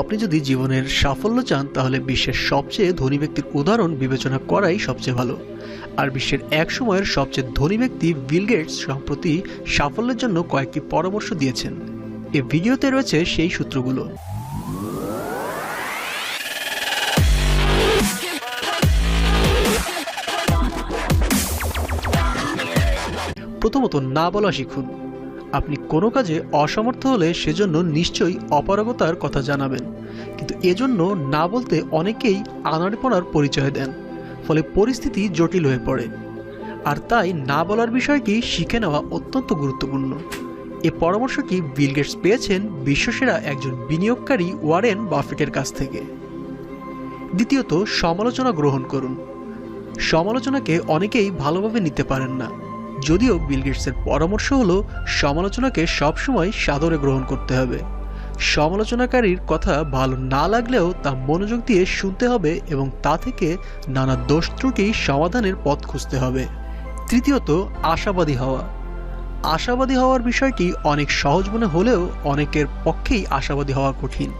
আপনি যদি জীবনের সাফল্য চান, তাহলে বিশ্বের সবচেয়ে ধনী ব্যক্তির উদাহরণ বিবেচনা করাই সবচেয়ে ভালো। আর বিশ্বের এক সময়ের সবচেয়ে ধনী ব্যক্তি বিল গেটস সম্প্রতি সাফল্যের জন্য কয়েকটি পরামর্শ দিয়েছেন। এ ভিডিওতে রয়েছে সেই সূত্রগুলো। প্রথমত, না বলা শিখুন। আপনি কোনো কাজে অসমর্থ হলে সেজন্য নিশ্চয়ই অপারগতার কথা জানাবেন। কিন্তু এজন্য না বলতে অনেকেই আনাড়িপনার পরিচয় দেন, ফলে পরিস্থিতি জটিল হয়ে পড়ে। আর তাই না বলার বিষয়টি শিখে নেওয়া অত্যন্ত গুরুত্বপূর্ণ। এ পরামর্শটি বিল গেটস পেয়েছেন বিশ্বসেরা একজন বিনিয়োগকারী ওয়ারেন বাফেটের কাছ থেকে? দ্বিতীয়ত, সমালোচনা গ্রহণ করুন। সমালোচনাকে অনেকেই ভালোভাবে নিতে পারেন না। যদিও বিল গেটসের পরামর্শ হলো, সমালোচনাকে সবসময় সাদরে গ্রহণ করতে হবে। সমালোচনাকারীর কথা ভালো না লাগলেও তা মনোযোগ দিয়ে শুনতে হবে এবং তা থেকে নানা দোষ ত্রুটি সমাধানের পথ খুঁজতে হবে। তৃতীয়ত, আশাবাদী হওয়া। আশাবাদী হওয়ার বিষয়টি অনেক সহজ মনে হলেও অনেকের পক্ষেই আশাবাদী হওয়া কঠিন।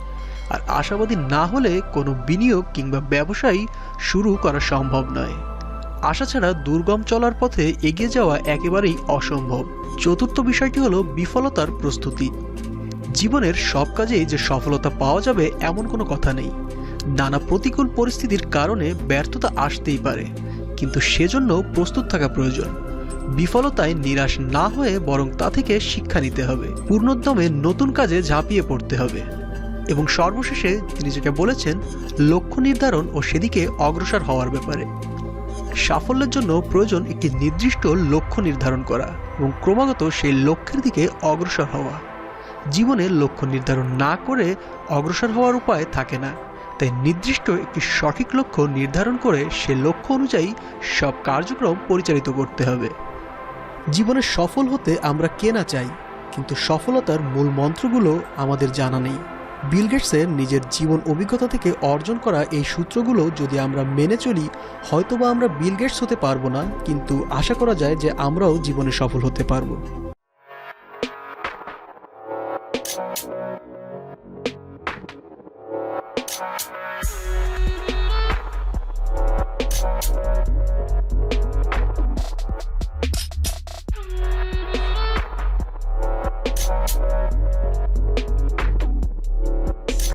আর আশাবাদী না হলে কোনো বিনিয়োগ কিংবা ব্যবসায়ী শুরু করা সম্ভব নয়। আশা ছাড়া দুর্গম চলার পথে এগিয়ে যাওয়া একেবারেই অসম্ভব। চতুর্থ বিষয়টি হলো বিফলতার প্রস্তুতি। জীবনের সব কাজেই যে সফলতা পাওয়া যাবে এমন কোনো কথা নেই। নানা প্রতিকূল পরিস্থিতির কারণে ব্যর্থতা আসতেই পারে, কিন্তু সেজন্য প্রস্তুত থাকা প্রয়োজন। বিফলতায় নিরাশ না হয়ে বরং তা থেকে শিক্ষা নিতে হবে। পূর্ণোদ্যমে নতুন কাজে ঝাঁপিয়ে পড়তে হবে। এবং সর্বশেষে তিনি যেটা বলেছেন, লক্ষ্য নির্ধারণ ও সেদিকে অগ্রসর হওয়ার ব্যাপারে। সাফল্যের জন্য প্রয়োজন একটি নির্দিষ্ট লক্ষ্য নির্ধারণ করা এবং ক্রমাগত সেই লক্ষ্যের দিকে অগ্রসর হওয়া। জীবনে লক্ষ্য নির্ধারণ না করে অগ্রসর হওয়ার উপায় থাকে না, তাই নির্দিষ্ট একটি সঠিক লক্ষ্য নির্ধারণ করে সে লক্ষ্য অনুযায়ী সব কার্যক্রম পরিচালিত করতে হবে। জীবনে সফল হতে আমরা কে না চাই, কিন্তু সফলতার মূল মন্ত্রগুলো আমাদের জানা নেই। বিল গেটসের নিজের জীবন অভিজ্ঞতা থেকে অর্জন করা এই সূত্রগুলো যদি আমরা মেনে চলি, হয়তোবা আমরা বিল গেটস হতে পারব না, কিন্তু আশা করা যায় যে আমরাও জীবনে সফল হতে পারব